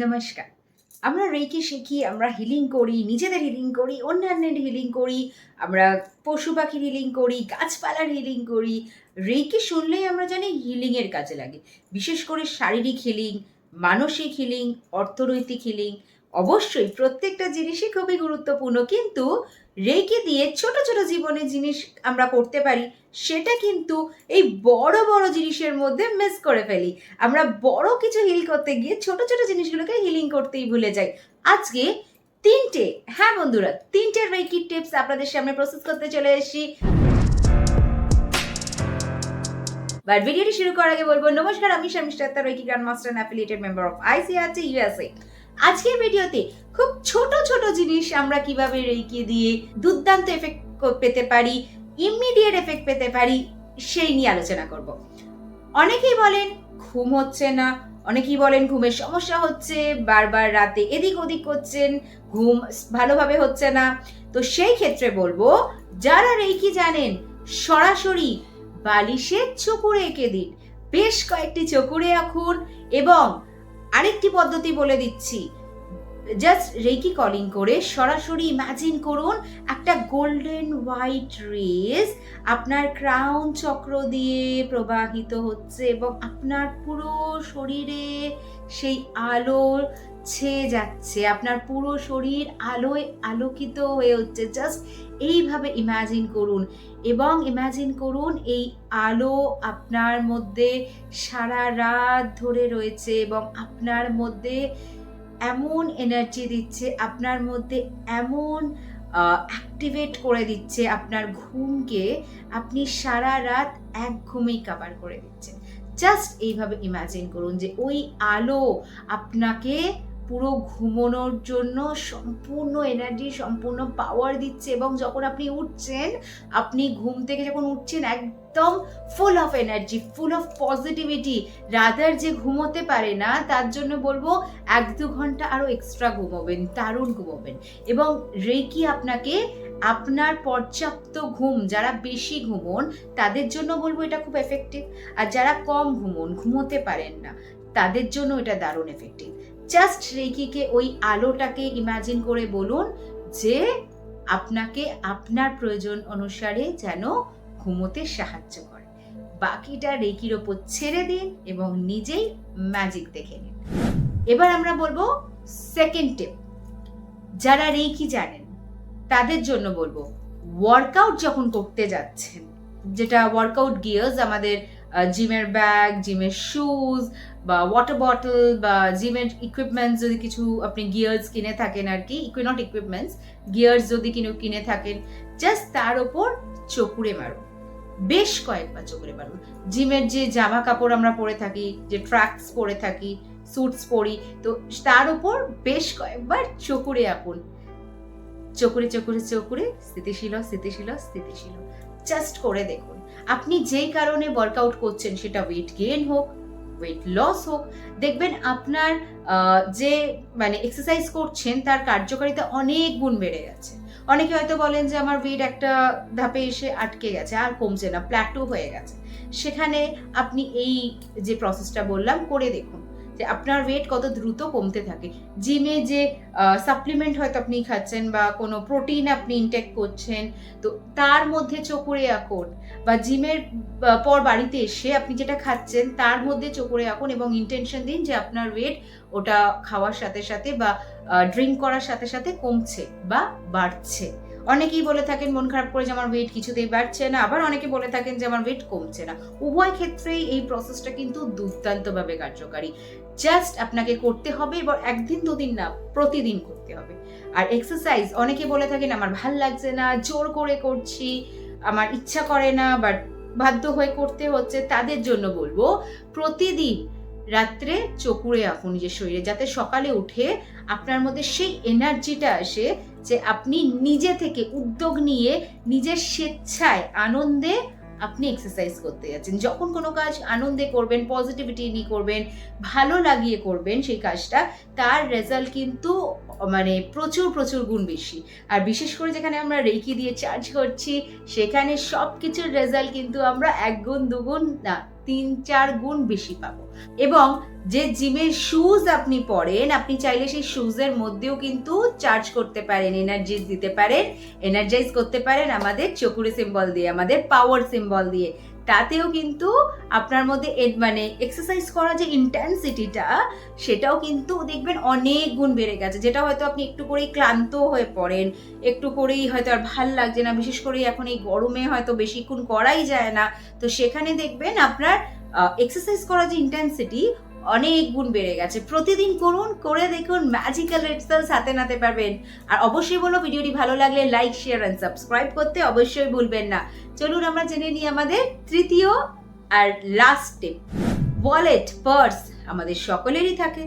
নমস্কার। আমরা রেকি শিখি, আমরা হিলিং করি, নিজেদের হিলিং করি, অন্যান্যের হিলিং করি, আমরা পশু পাখির হিলিং করি, গাছপালার হিলিং করি। রেকি শুনলেই আমরা জানি হিলিংয়ের কাজে লাগে। বিশেষ করে শারীরিক হিলিং মানসিক হিলিং অর্থনৈতিক হিলিং অবশ্যই প্রত্যেকটা জিনিসই খুবই গুরুত্বপূর্ণ, কিন্তু রেকি দিয়ে ছোট ছোট জীবনে জিনিস আমরা করতে পারি, সেটা কিন্তু এই বড় বড় জিনিসের মধ্যে মিস করে ফেলি। আমরা বড় কিছু হিল করতে গিয়ে ছোট ছোট জিনিসগুলোকে হিলিং করতেই ভুলে যাই। আজকে তিনটে হ্যাঁ বন্ধুরা, তিনটে রেকি টিপস আপনাদের সামনে প্রসেস করতে চলে এসেছি। বাট ভিডিওটি শুরু করার আগে বলব, নমস্কার, আমি Akhtar reiki grand master affiliated member of ICRT USA আজকের ভিডিওতে খুব ছোট ছোট জিনিস আমরা কীভাবে রেকি দিয়ে দুর্দান্ত এফেক্ট পেতে পারি ইমিডিয়েট এফেক্ট পেতে পারি, সেই নিয়ে আলোচনা করব। অনেকেই বলেন ঘুম হচ্ছে না, অনেকেই বলেন ঘুমের সমস্যা হচ্ছে, বারবার রাতে এদিক ওদিক করছেন, ঘুম ভালোভাবে হচ্ছে না। তো সেই ক্ষেত্রে বলব, যারা রেকি জানেন, সরাসরি বালিশের চকুরে এঁকে দিন। বেশ কয়েকটি চকুরে আঁকুন এবং আরেকটি পদ্ধতি বলে দিচ্ছি। জাস্ট রেকি কলিং করে সরাসরি ইমাজিন করুন একটা গোল্ডেন হোয়াইট রেস আপনার ক্রাউন চক্র দিয়ে প্রবাহিত হচ্ছে এবং আপনার পুরো শরীরে সেই আলো ছেয়ে যাচ্ছে, আপনার পুরো শরীর আলোয় আলোকিত হয়ে হচ্ছে জাস্ট এইভাবে ইমাজিন করুন। এবং ইমাজিন করুন এই আলো আপনার মধ্যে সারা রাত ধরে রয়েছে এবং আপনার মধ্যে এমন এনার্জি দিচ্ছে, আপনার মধ্যে এমন অ্যাক্টিভেট করে দিচ্ছে আপনার ঘুমকে, আপনি সারা রাত এক ঘুমেই কাবার করে দিচ্ছেন। জাস্ট এইভাবে ইমাজিন করুন যে ওই আলো আপনাকে পুরো ঘুমানোর জন্য সম্পূর্ণ এনার্জি সম্পূর্ণ পাওয়ার দিচ্ছে এবং যখন আপনি উঠছেন, আপনি ঘুম থেকে যখন উঠছেন, একদম full of energy full of positivity rather যে ঘুমোতে পারে না, তার জন্য বলব এক দু ঘণ্টা আরও এক্সট্রা ঘুমোবেন, দারুণ ঘুমোবেন। এবং রেকি আপনাকে আপনার পর্যাপ্ত ঘুম, যারা বেশি ঘুমোন, তাদের জন্য বলব এটা খুব এফেক্টিভ আর যারা কম ঘুমোন, ঘুমোতে পারেন না, তাদের জন্য এটা দারুণ এফেক্টিভ জাস্ট রেকিকে ওই আলোটাকে ইমাজিন করে বলুন যে আপনাকে আপনার প্রয়োজন অনুসারে যেন ঘুমোতে সাহায্য করে। বাকিটা রেকির ওপর ছেড়ে দিন এবং নিজেই ম্যাজিক দেখে নিন। এবার আমরা বলব সেকেন্ড টিপ যারা রেকি জানেন, তাদের জন্য বলব ওয়ার্কআউট যখন করতে যাচ্ছেন, যেটা ওয়ার্কআউট গিয়ার্স আমাদের জিমের ব্যাগ, জিমের শুজ বা ওয়াটার বটল বা জিমের ইকুইপমেন্টস যদি কিছু আপনি গিয়ার্স কিনে থাকেন আর কি নট ইকুইপমেন্টস গিয়ার্স যদি কিনে কিনে থাকেন জাস্ট তার ওপর চকুরে মারুন। বেশ কয়েকবার চকুরে মারুন। জিমের যে জামা কাপড় আমরা পরে থাকি, যে ট্র্যাকস পরে থাকি স্যুটস পরি, তো তার উপর বেশ কয়েকবার চকুরে আঁকুন। চকুরে চকুরে চকুরে, স্থিতিশীল স্থিতিশীল স্থিতিশীল। জাস্ট করে দেখুন। আপনি যেই কারণে ওয়ার্কআউট করছেন সেটা ওয়েট গেইন হোক ওয়েট লস হোক, দেখবেন আপনার যে মানে এক্সারসাইজ করছেন তার কার্যকারিতা অনেক গুণ বেড়ে গেছে। অনেকে হয়তো বলেন যে আমার ওয়েট একটা ধাপে এসে আটকে গেছে, আর কমছে না প্ল্যাটো হয়ে গেছে। সেখানে আপনি এই যে প্রসেসটা বললাম, করে দেখুন। আপনার ওয়েট কত দ্রুত কমতে থাকে। জিমে যে সাপ্লিমেন্ট হয়তো আপনি খাচ্ছেন বা কোনো প্রোটিন আপনি ইনটেক করছেন, তো তার মধ্যে চকুরে আঁকুন বা জিমের পর বাড়িতে এসে আপনি যেটা খাচ্ছেন তার মধ্যে চকুরে আঁকুন এবং ইন্টেনশন দিন যে আপনার ওয়েট ওটা খাওয়ার সাথে সাথে বা ড্রিঙ্ক করার সাথে সাথে কমছে বা বাড়ছে। অনেকেই বলে থাকেন, মন খারাপ করে যে আমার ওয়েট কিছুতেই বাড়ছে না। আবার অনেকে বলে থাকেন যে আমার ওয়েট কমছে না। উভয় ক্ষেত্রেই এই প্রসেসটা কিন্তু দুর্দান্তভাবে কার্যকারী। জাস্ট আপনাকে করতে হবে এবং একদিন, দুদিন না, প্রতিদিন করতে হবে। আর এক্সারসাইজ অনেকে বলে থাকেন, আমার ভালো লাগছে না, জোর করে করছি, আমার ইচ্ছা করে না বাট বাধ্য হয়ে করতে হচ্ছে। তাদের জন্য বলব, প্রতিদিন রাত্রে চকুরে আঁকুন নিজের শরীরে, যাতে সকালে উঠে আপনার মধ্যে সেই এনার্জিটা আসে যে আপনি নিজে থেকে উদ্যোগ নিয়ে নিজের স্বেচ্ছায় আনন্দে আপনি এক্সারসাইজ করতে যাচ্ছেন। যখন কোনো কাজ আনন্দে করবেন পজিটিভিটি নিয়ে করবেন, ভালো লাগিয়ে করবেন সেই কাজটা, তার রেজাল্ট কিন্তু মানে প্রচুর প্রচুর গুণ বেশি। আর বিশেষ করে যেখানে আমরা রেকি দিয়ে চার্জ করছি, সেখানে সব কিছুর রেজাল্ট কিন্তু আমরা এক গুণ দুগুণ না। তিন চার গুণ বেশি পাবো। এবং যে জিমের শুজ আপনি পরেন, আপনি চাইলে সেই শুজের মধ্যেও কিন্তু চার্জ করতে পারেন এনার্জি দিতে পারেন এনার্জাইজ করতে পারেন আমাদের চকুরে সিম্বল দিয়ে, আমাদের পাওয়ার সিম্বল দিয়ে। তাতেও কিন্তু আপনার মধ্যে মানে এক্সারসাইজ করা যে ইন্টেন্সিটিটা সেটাও কিন্তু দেখবেন অনেক গুণ বেড়ে গেছে। যেটা হয়তো আপনি একটু করেই ক্লান্ত হয়ে পড়েন, একটু করেই হয়তো আর ভালো লাগছে না, বিশেষ করে এখন এই গরমে হয়তো বেশিক্ষণ করাই যায় না। তো সেখানে দেখবেন আপনার এক্সারসাইজ করা যে ইন্টেন্সিটি অনেক গুণ বেড়ে গেছে। প্রতিদিন করুন, করে দেখুন ম্যাজিক্যাল রেজাল্টস হাতে নাতে পারবেন। আর অবশ্যই বলো, ভিডিওটি ভালো লাগলে লাইক শেয়ার অ্যান্ড সাবস্ক্রাইব করতে অবশ্যই ভুলবেন না। চলুন আমরা জেনে নিই আমাদের তৃতীয় আর লাস্ট টিপ ওয়ালেট পার্স আমাদের সকলেরই থাকে।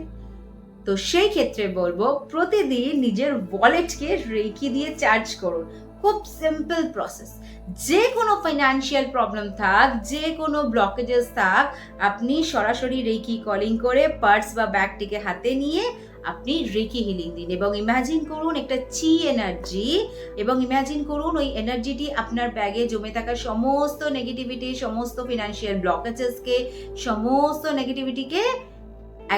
তো সেই ক্ষেত্রে বলব, প্রতিদিন নিজের ওয়ালেটকে রেখে দিয়ে চার্জ করুন। খুব সিম্পল প্রসেস যে কোনো ফাইন্যান্সিয়াল প্রবলেম থাক, যে কোনো ব্লকেজেস থাক, আপনি সরাসরি রেকি কলিং করে পার্স বা ব্যাগটিকে হাতে নিয়ে আপনি রেকি হিলিং দিন। এবং ইমাজিন করুন একটা চি এনার্জি এবং ইমাজিন করুন ওই এনার্জিটি আপনার ব্যাগে জমে থাকা সমস্ত নেগেটিভিটি সমস্ত ফিনান্সিয়াল ব্লকেজেসকে সমস্ত নেগেটিভিটিকে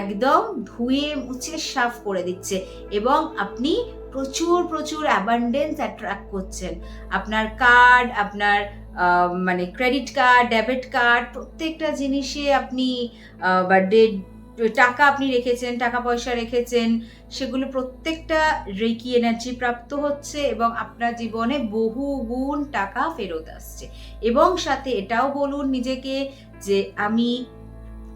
একদম ধুয়ে মুছে সাফ করে দিচ্ছে। এবং আপনি প্রচুর প্রচুর অ্যাবান্ডেন্স অ্যাট্রাক্ট করছেন। আপনার কার্ড আপনার মানে ক্রেডিট কার্ড ডেবিট কার্ড প্রত্যেকটা জিনিসে আপনি বা ডে- টাকা আপনি রেখেছেন, টাকা পয়সা রেখেছেন, সেগুলো প্রত্যেকটা রেকি এনার্জি প্রাপ্ত হচ্ছে এবং আপনার জীবনে বহু গুণ টাকা ফেরত আসছে। এবং সাথে এটাও বলুন নিজেকে যে আমি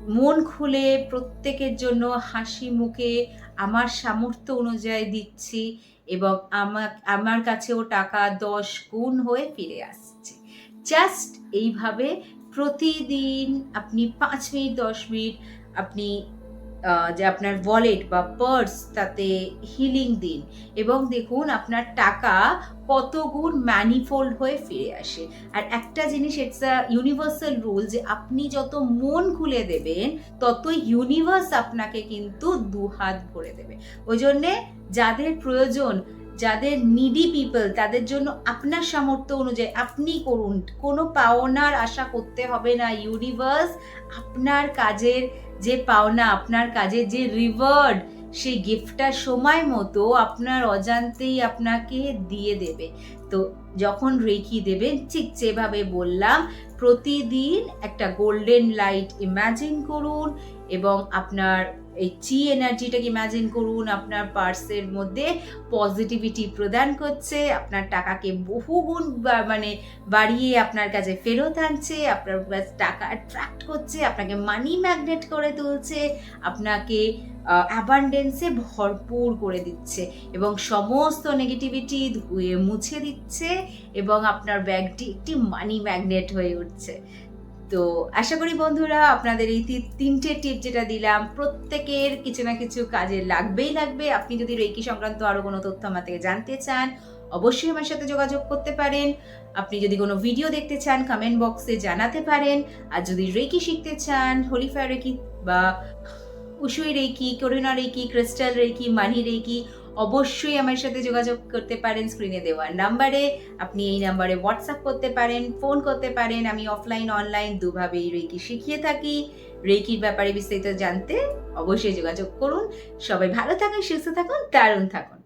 মন খুলে প্রত্যেকের জন্য হাসি মুখে আমার সামর্থ্য অনুযায়ী দিচ্ছি এবং আমার আমার কাছেও টাকা দশ গুণ হয়ে ফিরে আসছে। জাস্ট এইভাবে প্রতিদিন আপনি পাঁচ মিনিট, দশ মিনিট আপনি যে আপনার ওয়ালেট বা পার্স তাতে হিলিং দিন। এবং দেখুন, আপনার টাকা কতগুণ ম্যানিফোল্ড হয়ে ফিরে আসে। আর একটা জিনিস ইটস আ ইউনিভার্সাল রুল যে আপনি যত মন খুলে দেবেন তত ইউনিভার্স আপনাকে কিন্তু দুহাত ভরে দেবে। ওই জন্যে যাদের প্রয়োজন যাদের নিডি পিপল তাদের জন্য আপনার সামর্থ্য অনুযায়ী আপনি করুন। কোনো পাওনার আশা করতে হবে না। ইউনিভার্স আপনার কাজের যে পাওনা, আপনার কাজের যে রিওয়ার্ড সেই গিফটটা সময় মতো আপনার অজান্তেই আপনাকে দিয়ে দেবে। তো যখন রেখি দেবেন ঠিক যেভাবে বললাম, প্রতিদিন একটা গোল্ডেন লাইট ইমাজিন করুন এবং আপনার এই চি এনার্জিটাকে ইমাজিন করুন, আপনার পার্সের মধ্যে পজিটিভিটি প্রদান করছে, আপনার টাকাকে বহুগুণ মানে বাড়িয়ে আপনার কাছে ফেরত আনছে, আপনার কাছে টাকা অ্যাট্রাক্ট করছে, আপনাকে মানি ম্যাগনেট করে তুলছে, আপনাকে অ্যাবান্ডেন্সে ভরপুর করে দিচ্ছে এবং সমস্ত নেগেটিভিটি ধুয়ে মুছে দিচ্ছে এবং আপনার ব্যাগটি একটি মানি ম্যাগনেট হয়ে উঠছে। তো আশা করি বন্ধুরা আপনাদের এই তিনটে টিপ যেটা দিলাম, প্রত্যেকের কিছু না কিছু কাজে লাগবেই লাগবে। আপনি যদি রেকি সংক্রান্ত আরও কোনো তথ্য আমার থেকে জানতে চান, অবশ্যই আমার সাথে যোগাযোগ করতে পারেন। আপনি যদি কোনো ভিডিও দেখতে চান কমেন্ট বক্সে জানাতে পারেন। আর যদি রেকি শিখতে চান, হোলিফায়ার রেকি বা Usui reiki Karuna reiki crystal reiki money reiki অবশ্যই আমার সাথে যোগাযোগ করতে পারেন স্ক্রিনে দেওয়া নাম্বারে আপনি এই নাম্বারে হোয়াটসঅ্যাপ করতে পারেন ফোন করতে পারেন। আমি অফলাইন অনলাইন দুভাবেই রেকি শিখিয়ে থাকি। রেকির ব্যাপারে বিস্তারিত জানতে অবশ্যই যোগাযোগ করুন। সবাই ভালো থাকুন, সুস্থ থাকুন, দারুণ থাকুন।